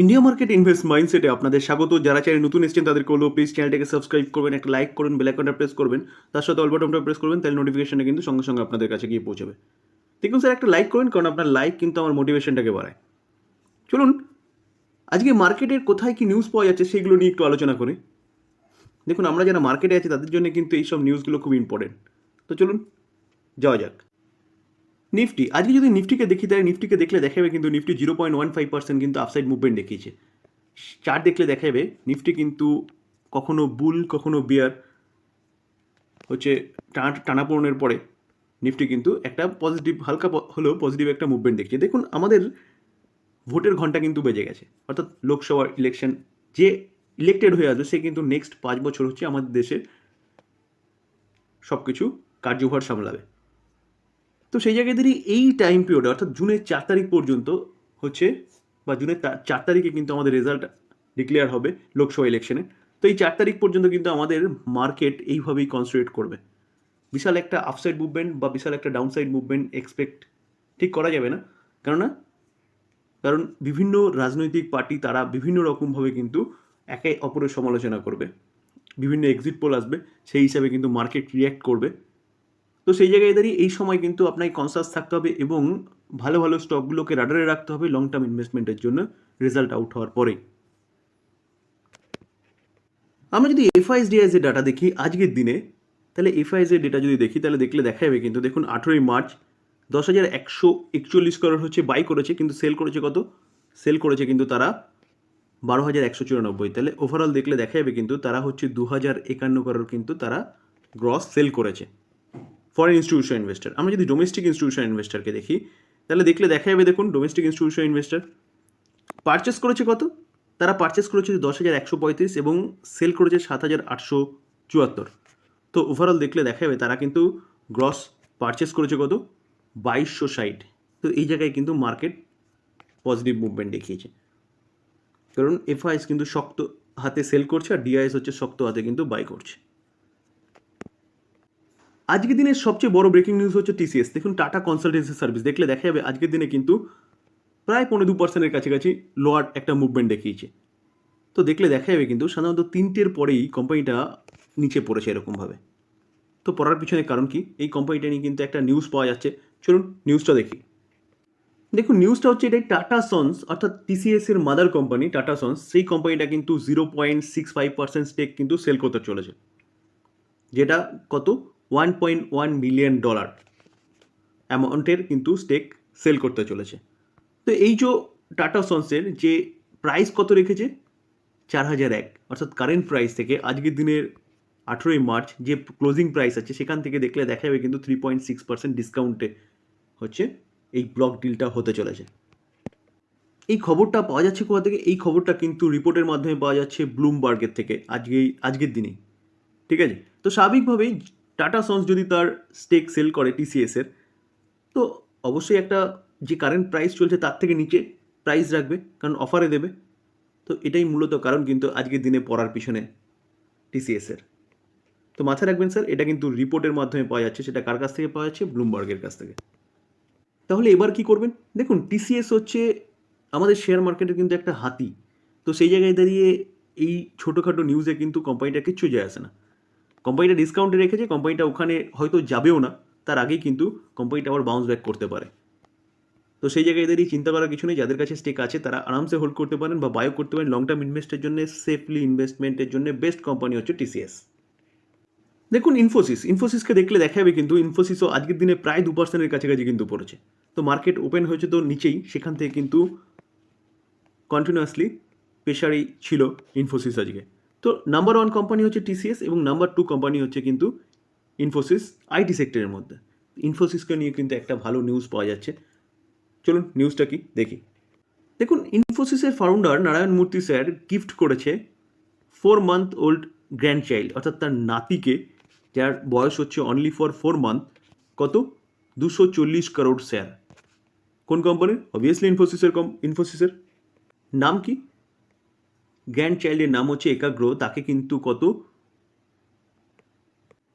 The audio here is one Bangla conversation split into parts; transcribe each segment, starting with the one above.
ইন্ডিয়া মার্কেট ইনভেস্ট মাইন্ডসেটে আপনাদের স্বাগত। যারা চ্যানেল নতুন এসেছেন, তাদেরকে বলব প্লিজ চ্যানেলটাকে সাবস্ক্রাইব করবেন, একটা লাইক করুন বেল আইকনটা প্রেস করবেন। তার সাথে অল বাটনটা প্রেস করবেন, তাহলে নোটিফিকেশনটা কিন্তু সঙ্গে সঙ্গে আপনাদের কাছে গিয়ে পৌঁছবে। দেখুন স্যার একটা লাইক করুন কারণ আপনার লাইক কিন্তু আমার মোটিভেশনটাকে বাড়ায়। চলুন, আজকে মার্কেটের কোথায় কি নিউজ পাওয়া যাচ্ছে সেগুলো নিয়ে একটু আলোচনা করি। দেখুন, আমরা যারা মার্কেটে আছি, তাদের জন্য কিন্তু এইসব নিউজগুলো খুব ইম্পর্টেন্ট তো চলুন, যাওয়া যাক। নিফটি, আজকে যদি নিফটিকে দেখি, তাহলে নিফটিকে দেখলে দেখা যাবে কিন্তু Nifty zero point one five percent কিন্তু আপসাইড মুভমেন্ট দেখিয়েছে। চার্ট দেখলে দেখা যাবে নিফটি কিন্তু কখনো বুল কখনো বিয়ার হচ্ছে টানা, টানাপোড়নের পরে নিফটি কিন্তু একটা পজিটিভ হালকা হলেও পজিটিভ একটা মুভমেন্ট দেখছে দেখুন, আমাদের ভোটের ঘণ্টা কিন্তু বেজে গেছে। অর্থাৎ লোকসভার ইলেকশন যে ইলেক্টেড হয়ে আসবে, সে কিন্তু নেক্সট পাঁচ বছর হচ্ছে আমাদের দেশের সব কিছু কার্যভার সামলাবে। তো সেই জায়গায় দাঁড়িয়ে এই টাইম পিরিয়ডে অর্থাৎ জুনের চার তারিখ পর্যন্ত হচ্ছে, বা জুনের চার তারিখে কিন্তু আমাদের রেজাল্ট ডিক্লেয়ার হবে লোকসভা ইলেকশনে তো এই চার তারিখ পর্যন্ত কিন্তু আমাদের মার্কেট এইভাবেই কনসেন্ট্রেট করবে। বিশাল একটা আপসাইড মুভমেন্ট বা বিশাল একটা ডাউনসাইড মুভমেন্ট এক্সপেক্ট ঠিক করা যাবে না। কেননা, কারণ বিভিন্ন রাজনৈতিক পার্টি তারা বিভিন্ন রকমভাবে কিন্তু একে অপরের সমালোচনা করবে। বিভিন্ন এক্সিট পোল আসবে, সেই হিসাবে কিন্তু মার্কেট রিয়্যাক্ট করবে। তো সেই জায়গায় দাঁড়িয়ে এই সময় কিন্তু আপনাকে কনসাস থাকতে হবে এবং ভালো ভালো স্টকগুলোকে রাডারে রাখতে হবে লং টার্ম ইনভেস্টমেন্টের জন্য রেজাল্ট আউট হওয়ার পরে। আমরা যদি এফআইএসডিআইএস এর ডাটা দেখি আজকের দিনে, তাহলে এফআইএস এর ডেটা যদি দেখি, তাহলে দেখলে দেখা যাবে কিন্তু দেখুন আঠেরোই মার্চ দশ হাজার একশো একচল্লিশ করোড় হচ্ছে বাই করেছে, কিন্তু সেল করেছে কত? সেল করেছে কিন্তু তারা বারো হাজার একশো চুরানব্বই। তাহলে ওভারঅল দেখলে দেখা যাবে কিন্তু তারা হচ্ছে দু হাজার একান্ন করোড় কিন্তু তারা গ্রস সেল করেছে। ফরেন ইনস্টিটিউশন ইনভেস্টার আমরা যদি ডোমেস্টিক ইনস্টিটিউশন ইনভেস্টারকে দেখি, তাহলে দেখলে দেখা যাবে, দেখুন ডোমেস্টিক ইনস্টিটিউশন ইনভেস্টার পারচেস করেছে কত? তারা পারচেস করেছে দশ হাজার একশো পঁয়ত্রিশ এবং সেল করেছে সাত হাজার আটশো চুয়াত্তর। তো ওভারঅল দেখলে দেখা যাবে, তারা কিন্তু গ্রস পারচেস করেছে কত? বাইশশো ষাট। তো এই জায়গায় কিন্তু মার্কেট পজিটিভ মুভমেন্ট দেখিয়েছে। কারণ এফআইএস কিন্তু শক্ত হাতে সেল করছে আর ডিআইএস হচ্ছে শক্ত হাতে কিন্তু বাই করছে। আজকের দিনের সবচেয়ে বড় ব্রেকিং নিউজ হচ্ছে টিসিএস দেখুন টাটা কনসালটেন্সি সার্ভিস দেখলে দেখা যাবে, আজকের দিনে কিন্তু প্রায় পনেরো দু পার্সেন্টের কাছাকাছি লোয়ার একটা মুভমেন্ট দেখিয়েছে। তো দেখলে দেখা যাবে কিন্তু সাধারণত তিনটের পরেই কোম্পানিটা নিচে পড়েছে এরকমভাবে। তো পড়ার পিছনে কারণ কি? এই কোম্পানিটা নিয়ে কিন্তু একটা নিউজ পাওয়া যাচ্ছে। চলুন নিউজটা দেখি। দেখুন নিউজটা হচ্ছে এটাই টাটা সন্স অর্থাৎ টিসিএস এর মাদার কোম্পানি টাটা সন্স সেই কোম্পানিটা কিন্তু zero point six five percent stake কিন্তু সেল করতে চলেছে। যেটা কত? One point one million dollar অ্যামাউন্টের কিন্তু স্টেক সেল করতে চলেছে। তো এই যে টাটা সন্সের যে প্রাইস কত রেখেছে? চার হাজার এক। অর্থাৎ কারেন্ট প্রাইস থেকে আজকের দিনের আঠেরোই মার্চ যে ক্লোজিং প্রাইস আছে, সেখান থেকে দেখলে দেখা যাবে কিন্তু থ্রি পয়েন্ট সিক্স পার্সেন্ট ডিসকাউন্টে হচ্ছে এই ব্লক ডিলটা হতে চলেছে। এই খবরটা পাওয়া যাচ্ছে কোথা থেকে? এই খবরটা কিন্তু রিপোর্টের মাধ্যমে পাওয়া যাচ্ছে ব্লুমবার্গের থেকে আজকেই, আজকের দিনেই। ঠিক আছে? তো স্বাভাবিকভাবেই টাটা সন্স যদি তার স্টেক সেল করে টিসিএস এর, তো অবশ্যই একটা যে কারেন্ট প্রাইস চলছে তার থেকে নিচে প্রাইস রাখবে, কারণ অফারে দেবে। তো এটাই মূলত কারণ কিন্তু আজকের দিনে পড়ার পিছনে টিসিএস এর। তো মাথায় রাখবেন স্যার এটা কিন্তু রিপোর্টের মাধ্যমে পাওয়া যাচ্ছে, সেটা কার কাছ থেকে পাওয়া যাচ্ছে? ব্লুমবার্গের কাছ থেকে। তাহলে এবার কি করবেন? দেখুন টিসিএস হচ্ছে আমাদের শেয়ার মার্কেটের কিন্তু একটা হাতি। তো সেই জায়গায় দাঁড়িয়ে এই ছোটোখাটো নিউজে কিন্তু কোম্পানিটা কিচ্ছু যায় আসে না। কোম্পানিটা ডিসকাউন্টে রেখেছে কোম্পানিটা ওখানে হয়তো যাবেও না, তার আগেই কিন্তু কোম্পানিটা আবার বাউন্স ব্যাক করতে পারে। তো সেই জায়গায় দাঁড়িয়ে চিন্তা করার কিছু নেই, যাদের কাছে স্টেক আছে, তারা আরামসে হোল্ড করতে পারেন বা বায়ো করতে পারেন। লং টার্ম ইনভেস্টের জন্য সেফলি ইনভেস্টমেন্টের জন্য বেস্ট কোম্পানি হচ্ছে টিসিএস দেখুন ইনফোসিস ইনফোসিসকে দেখলে দেখা যাবে কিন্তু ইনফোসিসও আজকের দিনে প্রায় দু পার্সেন্টের কাছাকাছি কিন্তু পড়েছে। তো মার্কেট ওপেন হয়েছে তো নিচেই, সেখান থেকে কিন্তু কন্টিনিউয়াসলি প্রেশারেই ছিল ইনফোসিস আজকে। তো নাম্বার ওয়ান কোম্পানি হচ্ছে টিসিএস এবং নাম্বার টু কোম্পানি হচ্ছে কিন্তু ইনফোসিস আইটি সেক্টরের মধ্যে। ইনফোসিসকে নিয়ে কিন্তু একটা ভালো নিউজ পাওয়া যাচ্ছে। চলুন নিউজটা কি? দেখি। দেখুন ইনফোসিসের founder Narayana Murthy sir gift করেছে four month old grandchild অর্থাৎ তার নাতিকে, যার বয়স হচ্ছে অনলি ফর ফোর মান্থ কত? দুশো চল্লিশ করোড় শেয়ার কোন কোম্পানির অবভিয়াসলি ইনফোসিসের কম ইনফোসিসের নাম কি? গ্র্যান্ড চাইল্ডের নাম হচ্ছে একাগ্র। তাকে কিন্তু কত?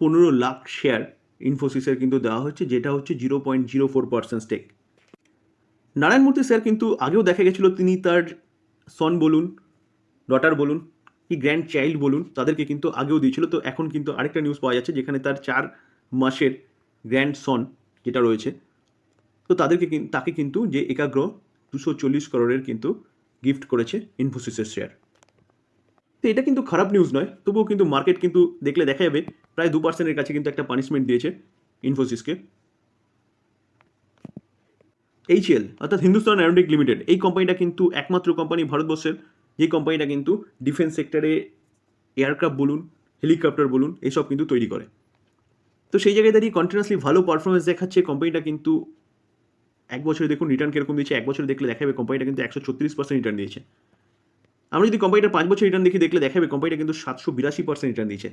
পনেরো লাখ শেয়ার ইনফোসিসের কিন্তু দেওয়া হচ্ছে যেটা হচ্ছে zero point zero four percent stake Narayana Murthy sir কিন্তু আগেও দেখা গেছিল, তিনি তার সন বলুন ডটার বলুন, কি গ্র্যান্ড চাইল্ড বলুন, তাদেরকে কিন্তু আগেও দিয়েছিল। তো এখন কিন্তু আরেকটা নিউজ পাওয়া যাচ্ছে, যেখানে তার চার মাসের গ্র্যান্ড সন যেটা রয়েছে, তো তাদেরকে তাকে কিন্তু যে একাগ্র দুশো চল্লিশ করোড়ের কিন্তু গিফট করেছে ইনফোসিসের শেয়ার তো এটা কিন্তু খারাপ নিউজ নয়। তবুও কিন্তু মার্কেট কিন্তু দেখলে দেখা যাবে, প্রায় দু পার্সেন্টের কাছে কিন্তু একটা পানিশমেন্ট দিয়েছে ইনফোসিসকে এইচএল অর্থাৎ হিন্দুস্তান অ্যারোনটিক লিমিটেড এই কোম্পানিটা কিন্তু একমাত্র কোম্পানি ভারতবর্ষের। যে কোম্পানিটা কিন্তু ডিফেন্স সেক্টরে এয়ারক্রাফট বলুন হেলিকপ্টার বলুন এইসব কিন্তু তৈরি করে। তো সেই জায়গায় দাঁড়িয়ে কন্টিনিউসলি ভালো পারফরমেন্স দেখাচ্ছে কোম্পানিটা কিন্তু। এক বছরে দেখুন রিটার্ন কীরকম দিয়েছে, এক বছরে দেখলে দেখাবে কোম্পানিটা কিন্তু একশো ছত্রিশ পার্সেন্ট রিটার্ন দিয়েছে। আমরা যদি কোম্পানিটা পাঁচ বছর রিটার্ন দেখি দেখলে দেখাবে কোম্পানিটা কিন্তু সাতশো বিরাশি পার্সেন্ট রিটার্ন দিয়েছে।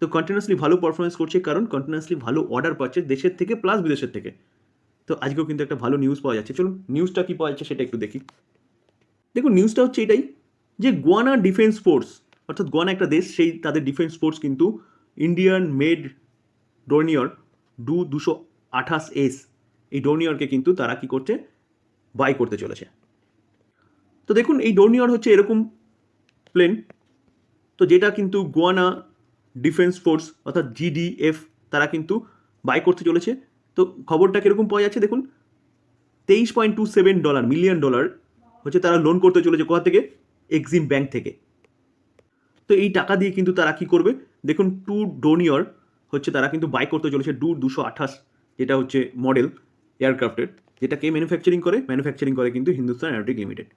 তো কন্টিনিউসলি ভালো পারফরমেন্স করছে, কারণ কন্টিনিউসলি ভালো অর্ডার পাচ্ছে দেশের থেকে প্লাস বিদেশের থেকে। তো আজকেও কিন্তু একটা ভালো নিউজ পাওয়া যাচ্ছে। চলুন নিউজটা কী পাওয়া যাচ্ছে সেটা একটু দেখি। দেখুন নিউজটা হচ্ছে এটাই যে গোয়ানা ডিফেন্স ফোর্স অর্থাৎ গোয়ানা একটা দেশ, সেই তাদের ডিফেন্স ফোর্স কিন্তু ইন্ডিয়ান মেড ডোর্নিয়র ডু দুশো আঠাশ এস, এই ডোর্নিয়রকে কিন্তু তারা কি করছে? বাই করতে চলেছে। তো দেখুন, এই ডোর্নিয়র হচ্ছে এরকম প্লেন তো যেটা কিন্তু গোয়ানা ডিফেন্স ফোর্স অর্থাৎ জিডিএফ তারা কিন্তু বাই করতে চলেছে। তো খবরটা কীরকম পাওয়া যাচ্ছে দেখুন? তেইশ point two seven dollar million dollar হচ্ছে তারা লোন করতে চলেছে কোথা থেকে? এক্সিম ব্যাংক থেকে। তো এই টাকা দিয়ে কিন্তু তারা কি করবে? দেখুন, টু ডোনিয়র হচ্ছে তারা কিন্তু বাই করতে চলেছে ডু দুশো আঠাশ, যেটা হচ্ছে মডেল এয়ারক্রাফটের যেটা কে ম্যানুফ্যাকচারিং করে? ম্যানুফ্যাকচারিং করে কিন্তু হিন্দুস্তান অ্যারোটিক লিমিটেড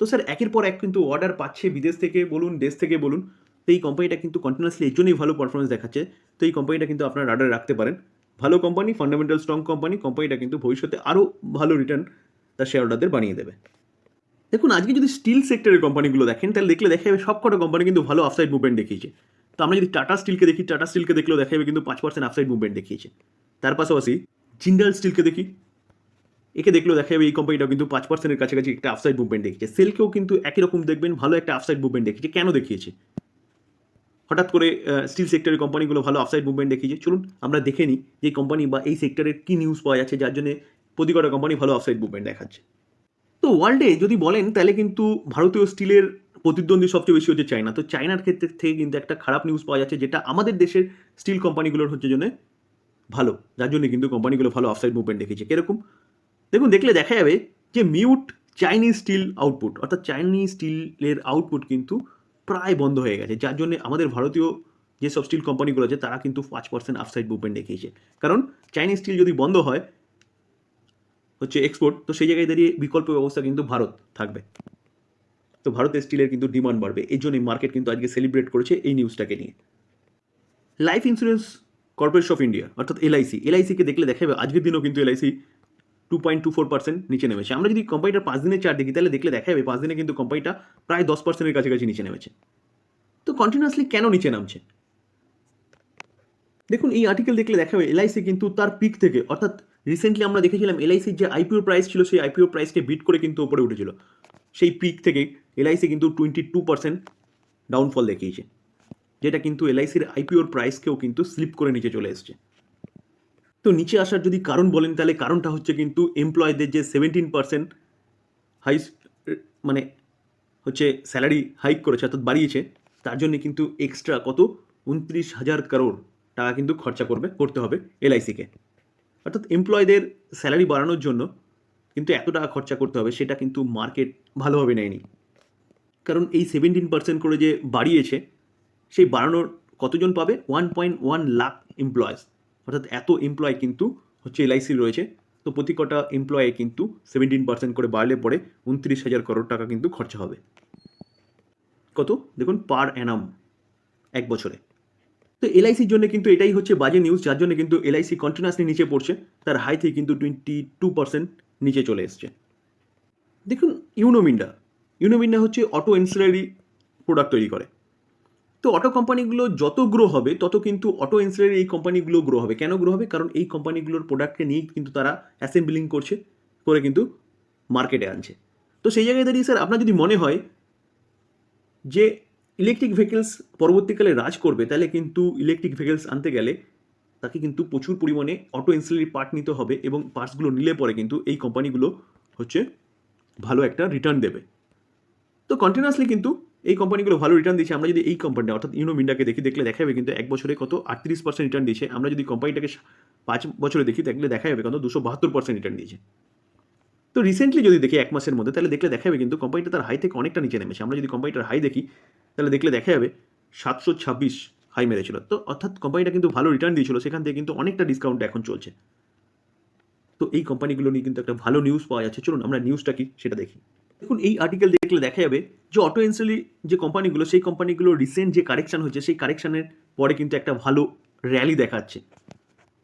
তো স্যার, একের পর এক কিন্তু অর্ডার পাচ্ছে বিদেশ থেকে বলুন, দেশ থেকে বলুন। তো এই কোম্পানিটা কিন্তু কন্টিনিউসলি এর জন্যই ভালো পারফরমেন্স দেখাচ্ছে। তো এই কোম্পানিটা কিন্তু আপনার রাডার রাখতে পারেন। ভালো কোম্পানি ফান্ডামেন্টাল স্ট্রং কোম্পানি কোম্পানিটা কিন্তু ভবিষ্যতে আরও ভালো রিটার্ন তার শেয়ার হোল্ডারদের বানিয়ে দেবে। দেখুন, আজকে যদি স্টিল সেক্টরের কোম্পানিগুলো দেখেন, তাহলে দেখলে দেখা যাবে সব কটা কোম্পানি কিন্তু ভালো আফসাইড মুভমেন্ট দেখিয়েছে। তো আমরা যদি টাটা স্টিলকে দেখি টাটা স্টিলকে দেখলেও দেখা যাবে কিন্তু পাঁচ পার্সেন্ট আফসাইড মুভমেন্ট দেখিয়েছে। তার পাশাপাশি জিন্ডাল স্টিলকে দেখি একে দেখলেও দেখা যাবে এই কোম্পানিটাও কিন্তু পাঁচ পার্সেন্টের কাছাকাছি একটা আফসাইড মুভমেন্ট দেখিয়েছে। সেলকেও কিন্তু একই রকম দেখবেন, ভালো একটা আফসাইড মুভমেন্ট দেখিয়েছে। কেন দেখিয়েছে? হঠাৎ করে স্টিল সেক্টরের কোম্পানিগুলো ভালো আফসাইড মুভমেন্ট দেখিয়েছে। চলুন, আমরা দেখে নিই যে কোম্পানি বা এই সেক্টরের কী নিউজ পাওয়া যাচ্ছে, যার জন্য প্রতি কটা কোম্পানি ভালো আফসাইড মুভমেন্ট দেখাচ্ছে। তো ওয়ার্ল্ডে যদি বলেন, তাহলে কিন্তু ভারতীয় স্টিলের প্রতিদ্বন্দ্বী সবচেয়ে বেশি হচ্ছে চায়না তো চায়নার ক্ষেত্রে থেকে কিন্তু একটা খারাপ নিউজ পাওয়া যাচ্ছে, যেটা আমাদের দেশের স্টিল কোম্পানিগুলোর হচ্ছে জন্য ভালো। যার জন্য কিন্তু কোম্পানিগুলো ভালো অফসাইড মুভমেন্ট দেখেছে কীরকম? দেখুন, দেখলে দেখা যাবে যে মিউট চাইনিজ স্টিল আউটপুট অর্থাৎ চাইনিজ স্টিলের আউটপুট কিন্তু প্রায় বন্ধ হয়ে গেছে। যার জন্য আমাদের ভারতীয় যেসব স্টিল কোম্পানিগুলো আছে, তারা কিন্তু পাঁচ পার্সেন্ট আফসাইড মুভমেন্ট দেখিয়েছে। কারণ চাইনিজ স্টিল যদি বন্ধ হয়, হচ্ছে এক্সপোর্ট তো সেই জায়গায় দাঁড়িয়ে বিকল্প ব্যবস্থা কিন্তু ভারত থাকবে। তো ভারতের স্টিলের কিন্তু ডিমান্ড বাড়বে। এই জন্যই মার্কেট কিন্তু আজকে সেলিব্রেট করেছে এই নিউজটাকে নিয়ে। Life insurance corporation of India অর্থাৎ এলআইসি এলআইসিকে দেখলে দেখা যাবে, আজকের দিনও কিন্তু LIC two point two four percent নিচে নেমেছে। আমরা যদি কোম্পানিটার পাঁচ দিনের চার দেখি, তাহলে দেখলে দেখা যাবে পাঁচ দিনে কিন্তু কোম্পানিটা প্রায় দশ পার্সেন্টের কাছাকাছি নিচে নেমেছে। তো কন্টিনিউয়াসলি কেন নিচে নামছে? দেখুন, এই আর্টিকেল দেখলে দেখা যাবে এলআইসি কিন্তু তার পিক থেকে, অর্থাৎ রিসেন্টলি আমরা দেখেছিলাম এলআইসির যে আইপিও প্রাইস ছিল, সেই আইপিও প্রাইসকে বিট করে কিন্তু উপরে উঠেছিল। সেই পিক থেকে এলআইসি কিন্তু টোয়েন্টি টু পার্সেন্ট ডাউনফল দেখিয়েছে, যেটা কিন্তু এলআইসির আইপিওর প্রাইসকেও কিন্তু স্লিপ করে নিচে চলে এসছে। তো নিচে আসার যদি কারণ বলেন, তাহলে কারণটা হচ্ছে কিন্তু এমপ্লয়ীদের যে সেভেন্টিন পার্সেন্ট হাই মানে হচ্ছে স্যালারি হাইক করেছে, অর্থাৎ বাড়িয়েছে, তার জন্য কিন্তু এক্সট্রা কত? উনত্রিশ হাজার করোড় টাকা কিন্তু খরচা করবে, করতে হবে এলআইসিকে অর্থাৎ এমপ্লয়ীদের স্যালারি বাড়ানোর জন্য কিন্তু এত টাকা খরচা করতে হবে, সেটা কিন্তু মার্কেট ভালোভাবে নেয়নি। কারণ এই সেভেন্টিন পার্সেন্ট করে যে বাড়িয়েছে, সেই বাড়ানোর কতজন পাবে? One point one lakh employees অর্থাৎ এত এমপ্লয় কিন্তু হচ্ছে এলআইসি রয়েছে। তো প্রতি কটা এমপ্লয়ে কিন্তু সেভেন্টিন পার্সেন্ট করে বাড়লে পরে উনত্রিশ হাজার করোড় টাকা কিন্তু খরচা হবে। কত? দেখুন পার অ্যানাম এক বছরে। তো এলআইসির জন্য কিন্তু এটাই হচ্ছে বাজে নিউজ যার জন্য কিন্তু এলআইসি কন্টিনিউসলি নিচে পড়ছে। তার হাই থেকে কিন্তু টোয়েন্টি টু পার্সেন্ট নিচে চলে এসছে। দেখুন ইউনোমিন্ডা ইউনোমিন্ডা হচ্ছে অটো এনসিলারি প্রোডাক্ট তৈরি করে। তো অটো কোম্পানিগুলো যত গ্রো হবে, তত কিন্তু অটো ইন্সুলের এই কোম্পানিগুলো গ্রো হবে। কেন গ্রো হবে? কারণ এই কোম্পানিগুলোর প্রোডাক্টকে নিয়েই কিন্তু তারা অ্যাসেম্বলিং করছে, করে কিন্তু মার্কেটে আনছে। তো সেই জায়গায় দাঁড়িয়ে স্যার আপনার যদি মনে হয় যে ইলেকট্রিক ভেহিকেলস পরবর্তীকালে রাজ করবে, তাহলে কিন্তু ইলেকট্রিক ভেহিকেলস আনতে গেলে তাকে কিন্তু প্রচুর পরিমাণে অটো ইন্সুলারি পার্ট নিতে হবে এবং পার্টসগুলো নিলে পরে কিন্তু এই কোম্পানিগুলো হচ্ছে ভালো একটা রিটার্ন দেবে। তো কন্টিনিউয়াসলি কিন্তু এই কোম্পানিগুলো ভালো রিটার্ন দিচ্ছে আমরা যদি এই কোম্পানিটা অর্থাৎ ইউনো মিন্ডাকে দেখি, দেখলে দেখা যাবে কিন্তু এক বছরে কত আটত্রিশ পার্সেন্ট রিটার্ন দিয়েছে আমরা যদি কোম্পানিটাকে পাঁচ বছরে দেখি, দেখলে দেখা যাবে কত দুশো বাহাত্তর পার্সেন্ট রিটার্ন দিয়েছে। তো রিসেন্টলি যদি দেখি এক মাসের মধ্যে, তাহলে দেখলে দেখা যাবে কিন্তু কোম্পানিটা তার হাই থেকে অনেকটা নিচে নেমেছে। আমরা যদি কোম্পানিটার হাই দেখি, তাহলে দেখলে দেখা যাবে সাতশো ছাব্বিশ হাই মেরেছিল। তো অর্থাৎ কোম্পানিটা কিন্তু ভালো রিটার্ন দিয়েছিল, সেখান থেকে কিন্তু অনেকটা ডিসকাউন্ট এখন চলছে। তো এই কোম্পানিগুলো নিয়ে কিন্তু একটা ভালো নিউজ পাওয়া যাচ্ছে। চলুন আমরা নিউজটা কি, সেটা দেখি। দেখুন, এই আর্টিকেল দেখলে দেখা যাবে যে অটো ইনসেলি যে কোম্পানিগুলো সেই কোম্পানিগুলো রিসেন্ট যে কারেকশন হচ্ছে সেই কারেকশানের পরে কিন্তু একটা ভালো র্যালি দেখাচ্ছে।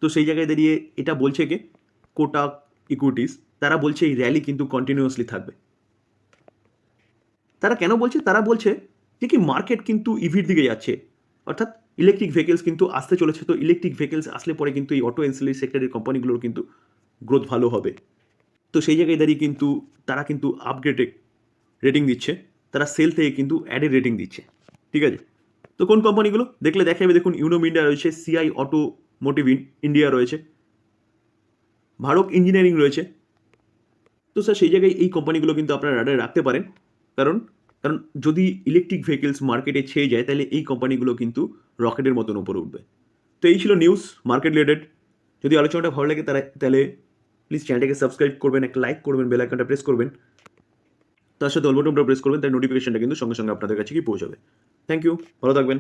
তো সেই জায়গায় দাঁড়িয়ে এটা বলছে কি? কোটাক ইকুইটিস তারা বলছে এই র্যালি কিন্তু কন্টিনিউয়াসলি থাকবে। তারা কেন বলছে? তারা বলছে যে কি মার্কেট কিন্তু ইভির দিকে যাচ্ছে। অর্থাৎ ইলেকট্রিক ভেহিকেলস কিন্তু আসতে চলেছে। তো ইলেকট্রিক ভেহিকেলস আসলে পরে কিন্তু এই অটো এনসিলি সেক্টরের কোম্পানিগুলোর কিন্তু গ্রোথ ভালো হবে। তো সেই জায়গায় দাঁড়িয়ে কিন্তু তারা কিন্তু আপগ্রেডে রেটিং দিচ্ছে। তারা সেল থেকে কিন্তু অ্যাডের রেটিং দিচ্ছে। ঠিক আছে? তো কোন কোম্পানিগুলো দেখলে দেখা যাবে দেখুন ইউনোম ইন্ডিয়া রয়েছে সিআই অটো মোটিভ ইন্ডিয়া রয়েছে ভারত ইঞ্জিনিয়ারিং রয়েছে। তো স্যার সেই জায়গায় এই কোম্পানিগুলো কিন্তু আপনারা রাডারে রাখতে পারেন। কারণ কারণ যদি ইলেকট্রিক ভেহিকেলস মার্কেটে ছেয়ে যায়, তাহলে এই কোম্পানিগুলো কিন্তু রকেটের মতন উপরে উঠবে। তো এই ছিল নিউজ মার্কেট রিলেটেড যদি আলোচনাটা ভালো লাগে, তারা তাহলে প্লিজ চ্যানেলটাকে সাবস্ক্রাইব করবেন, একটা লাইক করবেন বেল আইকনটা প্রেস করবেন। তার সাথে অলবটনটা প্রেস করবেন, তার নোটিফিকেশনটা কিন্তু সঙ্গে সঙ্গে আপনাদের কাছে কি পৌঁছাবে। থ্যাংক ইউ ভালো থাকবেন।